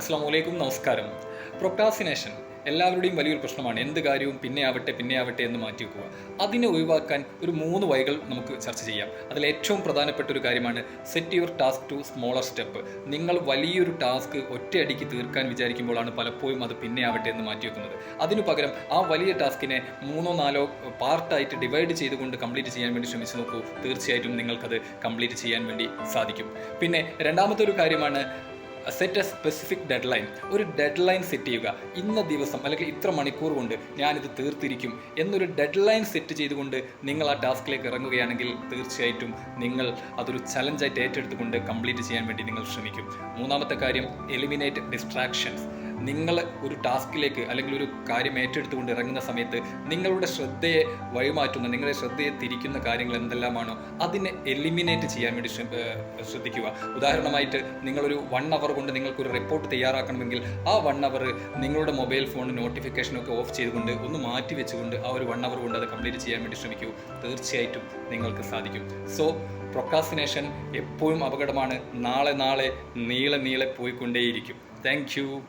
അസ്സാം വലൈക്കും നമസ്കാരം. പ്രൊക്രാസിനേഷൻ എല്ലാവരുടെയും വലിയൊരു പ്രശ്നമാണ്. എന്ത് കാര്യവും പിന്നെ ആവട്ടെ പിന്നെ ആവട്ടെ എന്ന് മാറ്റി വെക്കുക. അതിനെ ഒഴിവാക്കാൻ ഒരു മൂന്ന് വഴികൾ നമുക്ക് ചർച്ച ചെയ്യാം. അതിൽ ഏറ്റവും പ്രധാനപ്പെട്ട ഒരു കാര്യമാണ് set your task to smaller step നിങ്ങൾ വലിയൊരു ടാസ്ക് ഒറ്റയടിക്ക് തീർക്കാൻ വിചാരിക്കുമ്പോഴാണ് പലപ്പോഴും അത് പിന്നെ ആവട്ടെ എന്ന് മാറ്റി വെക്കുന്നത്. അതിനു പകരം ആ വലിയ ടാസ്കിനെ മൂന്നോ നാലോ പാർട്ടായിട്ട് ഡിവൈഡ് ചെയ്തുകൊണ്ട് കംപ്ലീറ്റ് ചെയ്യാൻ വേണ്ടി ശ്രമിച്ചു നോക്കൂ. തീർച്ചയായിട്ടും നിങ്ങൾക്കത് കംപ്ലീറ്റ് ചെയ്യാൻ വേണ്ടി സാധിക്കും. പിന്നെ രണ്ടാമത്തെ ഒരു കാര്യമാണ് set a specific deadline ഒരു ഡെഡ് ലൈൻ സെറ്റ് ചെയ്യുക. ഇന്ന ദിവസം അല്ലെങ്കിൽ ഇത്ര മണിക്കൂർ കൊണ്ട് ഞാനിത് തീർത്തിരിക്കും. എന്നൊരു ഡെഡ് ലൈൻ സെറ്റ് ചെയ്തുകൊണ്ട് നിങ്ങൾ ആ ടാസ്കിലേക്ക് ഇറങ്ങുകയാണെങ്കിൽ തീർച്ചയായിട്ടും നിങ്ങൾ അതൊരു ചലഞ്ചായിട്ട് ഏറ്റെടുത്തുകൊണ്ട് കംപ്ലീറ്റ് ചെയ്യാൻ വേണ്ടി നിങ്ങൾ ശ്രമിക്കും. മൂന്നാമത്തെ കാര്യം എലിമിനേറ്റ് ഡിസ്ട്രാക്ഷൻസ് നിങ്ങൾ ഒരു ടാസ്കിലേക്ക് അല്ലെങ്കിൽ ഒരു കാര്യം ഏറ്റെടുത്തുകൊണ്ട് ഇറങ്ങുന്ന സമയത്ത് നിങ്ങളുടെ ശ്രദ്ധയെ വഴിമാറ്റുന്ന നിങ്ങളുടെ ശ്രദ്ധയെ തിരിക്കുന്ന കാര്യങ്ങൾ എന്തെല്ലാമാണോ അതിനെ എലിമിനേറ്റ് ചെയ്യാൻ വേണ്ടി ശ്രദ്ധിക്കുക. ഉദാഹരണമായിട്ട് നിങ്ങളൊരു വൺ അവർ കൊണ്ട് നിങ്ങൾക്കൊരു റിപ്പോർട്ട് തയ്യാറാക്കണമെങ്കിൽ ആ വൺ അവർ നിങ്ങളുടെ മൊബൈൽ ഫോൺ നോട്ടിഫിക്കേഷനൊക്കെ ഓഫ് ചെയ്തുകൊണ്ട് ഒന്ന് മാറ്റി വെച്ചുകൊണ്ട് ആ ഒരു വൺ അവർ കൊണ്ട് അത് കംപ്ലീറ്റ് ചെയ്യാൻ വേണ്ടി ശ്രമിക്കൂ. തീർച്ചയായിട്ടും നിങ്ങൾക്ക് സാധിക്കും. സോ പ്രൊക്കാസിനേഷൻ എപ്പോഴും അപകടമാണ്. നാളെ നാളെ നീളെ നീളെ പോയിക്കൊണ്ടേയിരിക്കും. Thank you